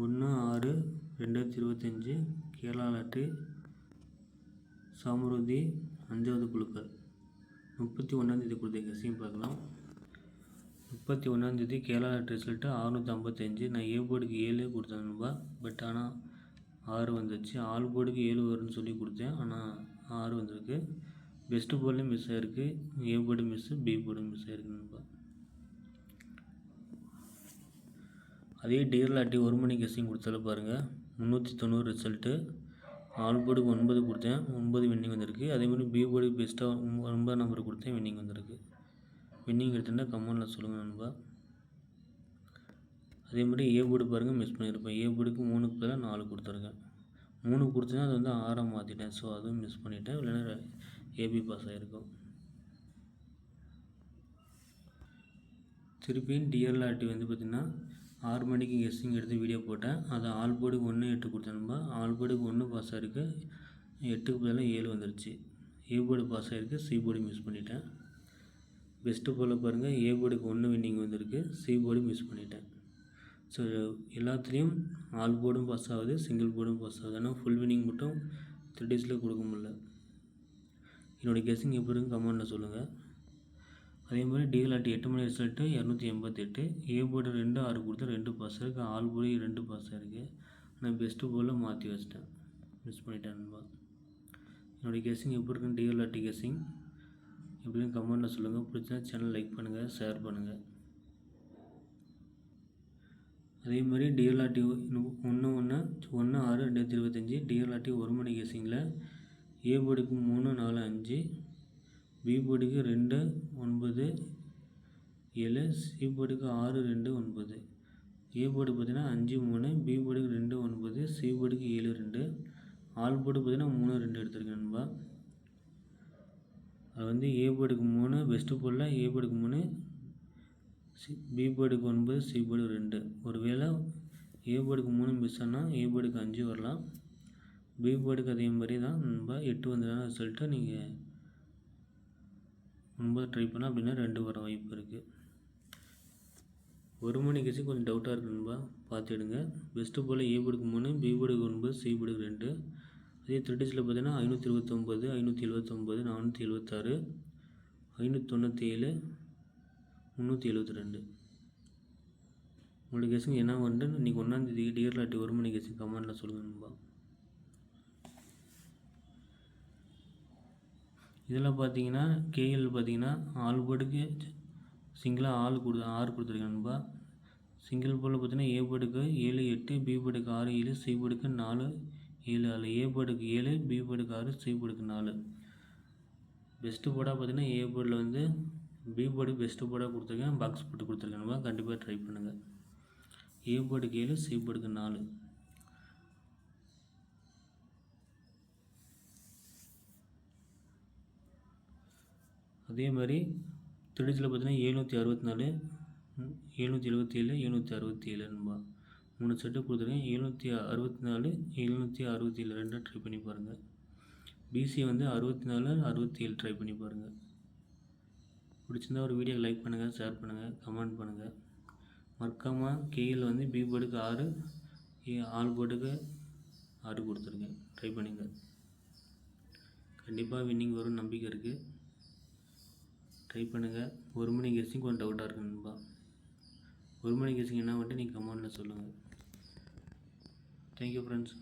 ஒன்று ஆறு ரெண்டாயிரத்தி இருபத்தஞ்சி கேரளா லாட்ரி சாமருதி அஞ்சாவது குழுக்கள். முப்பத்தி ஒன்றாந்தேதி கொடுத்த கெஸ்ஸையும் பார்க்கலாம். முப்பத்தி ஒன்றாந்தேதி கேரளா லாட்ரி ரிசல்ட்டு அறுநூற்றி ஐம்பத்தஞ்சு. நான் ஏ போர்டுக்கு ஏழு கொடுத்தேன் நண்பா. பட் ஆனால் ஆறு வந்துச்சு. ஆல் போர்டுக்கு ஏழு வரும்னு சொல்லி கொடுத்தேன். ஆனால் ஆறு வந்திருக்கு. பெஸ்ட்டு போர்ட்லேயும் மிஸ் ஆகிருக்கு A board miss B board miss ஆகிருக்கு நண்பா. அதே டீர்லாட்டி ஒரு மணி கெஸ்ஸிங் கொடுத்தால பாருங்கள் முந்நூற்றி தொண்ணூறு ரிசல்ட்டு ஆல் போர்டுக்கு ஒன்பது கொடுத்தேன். ஒன்பது வின்னிங் வந்திருக்கு. அதேமாதிரி பி போர்டுக்கு பெஸ்ட்டாக ஒன்பது நம்பர் கொடுத்தேன். வின்னிங் வந்திருக்கு. வின்னிங் எடுத்துன்னா கமெண்டில் சொல்லுங்கள் நண்பா. அதே மாதிரி ஏ போர்டு பாருங்கள் மிஸ் பண்ணியிருப்பேன் ஏ போர்டுக்கு மூணுக்கு பதிலாக நாலு கொடுத்துருக்கேன். மூணு கொடுத்தேன்னா அது வந்து ஆறாக மாற்றிட்டேன் ஸோ அதுவும் மிஸ் பண்ணிட்டேன். இல்லைன்னா ஏபி பாஸ் ஆகிருக்கும் திருப்பியும் டிஎல்ஆர்டி வந்து பார்த்திங்கன்னா ஆறு மணிக்கு கெஸ்ஸிங் எடுத்து வீடியோ போட்டேன். அதை ஆல் போர்டுக்கு ஒன்று எட்டு கொடுத்தேன்பா ஆல் போர்டுக்கு ஒன்று பாஸ் ஆகிருக்கு எட்டுக்கு பதிலாக ஏழு வந்துருச்சு. ஏ போர்டு பாஸ் ஆகிருக்கு சி போர்டு மிஸ் பண்ணிட்டேன். பெஸ்ட்டு போல் பாருங்கள் ஏ போர்டுக்கு ஒன்று வின்னிங் வந்திருக்கு. சி போர்டு மிஸ் பண்ணிட்டேன். ஸோ எல்லாத்துலேயும் ஆல் போர்டும் பாஸ் ஆகுது சிங்கிள் போர்டும் பாஸ் ஆகுது. ஆனால் ஃபுல் வின்னிங் மட்டும் த்ரீ டேஸில் கொடுக்க முடில என்னுடைய கெஸ்ஸிங் எப்படி இருக்குன்னு கமெண்ட்டில் சொல்லுங்கள் அதே மாதிரி டிஎல்ஆர்டி எட்டு மணி ரிசல்ட்டு இரநூத்தி எண்பத்தெட்டு ஏ போர்டு ரெண்டு ஆறு கொடுத்து ரெண்டு பாஸ் இருக்குது ஆல் போர்டு ரெண்டு பாஸ் இருக்குது ஆனால் பெஸ்ட்டு போல மாற்றி வச்சிட்டேன். மிஸ் பண்ணிட்டேன் நண்பா. என்னுடைய கெஸ்ஸிங் எப்படி இருக்குன்னு டிஎல்ஆர்டி கெஸ்ஸிங் எப்படின்னு கமெண்ட்டில் சொல்லுங்கள் பிடிச்சா சேனல் லைக் பண்ணுங்கள் ஷேர் பண்ணுங்கள் அதே மாதிரி டிஎல்ஆர்டி ஒன்று ஒன்று ஒன்று ஆறு ரெண்டாயிரத்தி இருபத்தஞ்சி டிஎல்ஆர்டி ஒரு மணி கெஸ்ஸிங்கில் ஏ போர்டுக்கு மூணு நாலு அஞ்சு பி போர்டுக்கு ரெண்டு ஏழு சி போர்டுக்கு ஆறு ரெண்டு ஒன்பது. ஏ போர்டு பார்த்தீங்கன்னா அஞ்சு மூணு பி போர்டுக்கு ரெண்டு ஒன்பது சி போர்டுக்கு ஏழு ரெண்டு. ஆல் போர்டு பார்த்தீங்கன்னா மூணு ரெண்டு எடுத்திருக்கேன் நண்பா. அது வந்து ஏ போர்டுக்கு மூணு பெஸ்ட்டு போர்டில் ஏ போர்டுக்கு மூணு சி பி போர்டுக்கு ஒன்பது சி போர்டுக்கு ரெண்டு. ஒரு வேளை ஏ போர்டுக்கு மூணு மிஸ் ஆனால் ஏ போர்டுக்கு அஞ்சு வரலாம். பி போர்டுக்கு அதே மாதிரி தான் நண்பா. எட்டு வந்ததுனா சொல்லிட்டு நீங்கள் ஒன்பது ட்ரை பண்ணால் அப்படின்னா ரெண்டு வர வாய்ப்பு இருக்குது ஒரு மணி கழிச்சு கொஞ்சம் டவுட்டாக இருக்கு நண்பா. பார்த்துடுங்க பெஸ்ட்டு போல் ஏ போர்டுக்கு மூணு பி போர்டுக்கு ஒன்பது சி போர்டுக்கு ரெண்டு. அதே த்ரெட்டிஸில் பார்த்தீங்கன்னா ஐநூற்றி இருபத்தொம்போது ஐநூற்றி எழுபத்தொம்போது நானூற்றி எழுபத்தாறு ஐநூற்றி தொண்ணூற்றி ஏழு முந்நூற்றி எழுபத்தி ரெண்டு. உங்களுக்கு கெஸுங்க என்ன வந்துட்டு இன்றைக்கி ஒன்றாந்தேதி டியர்லாட்டி ஒரு மணி கெஸிங் கமெண்டில் சொல்லுங்கள் நண்பா. இதில் பார்த்தீங்கன்னா கேஎல் பார்த்தீங்கன்னா ஆள் போர்டுக்கு சிங்கிளாக ஆள் கொடு ஆறு கொடுத்துருக்கேன் நண்பா. சிங்கிள் போர்டில் பார்த்தீங்கன்னா ஏ போர்டுக்கு ஏழு எட்டு பி போர்டுக்கு ஆறு ஏழு சி போர்டுக்கு நாலு ஏழு அதில் ஏ போர்டுக்கு ஏழு பி போர்டுக்கு ஆறு சி போர்டுக்கு நாலு. பெஸ்ட்டு போர்டாக பார்த்தீங்கன்னா ஏ போர்டில் வந்து பி போர்டுக்கு பெஸ்ட்டு போர்டாக கொடுத்துருக்கேன். பாக்ஸ் போட்டு கொடுத்துருக்கேன் கண்டிப்பாக ட்ரை பண்ணுங்கள் ஏ போர்டுக்கு ஏழு சி போர்டுக்கு நாலு. அதே மாதிரி திருச்சியில் பார்த்தீங்கன்னா எழுநூற்றி அறுபத்தி நாலு எழுநூற்றி எழுபத்தி ஏழு எழுநூற்றி அறுபத்தி ஏழுன்பா மூணு செட்டு கொடுத்துருக்கேன். எழுநூற்றி அறுபத்தி நாலு எழுநூற்றி அறுபத்தி ஏழு ரெண்டாக ட்ரை பண்ணி பாருங்கள் பிசி வந்து அறுபத்தி நாலு அறுபத்தி ஏழு ட்ரை பண்ணி பாருங்கள் பிடிச்சிருந்தா ஒரு வீடியோ லைக் பண்ணுங்கள் ஷேர் பண்ணுங்கள் கமெண்ட் பண்ணுங்கள் மறக்காமல் கேஎல் வந்து பி போர்டுக்கு ஆறு ஆல் போர்டுக்கு ஆறு கொடுத்துருக்கேன். ட்ரை பண்ணுங்கள் கண்டிப்பாக வின்னிங் வரும் நம்பிக்கை இருக்குது ட்ரை பண்ணுங்கள் ஒரு மணி கெஸ்ஸிங் கொஞ்சம் டவுட்டாக இருக்கு நண்பா. ஒரு மணி கெஸ்ஸிங் என்ன வந்துட்டு நீங்கள் கமெண்டில் சொல்லுங்கள் தேங்க்யூ ஃப்ரெண்ட்ஸ்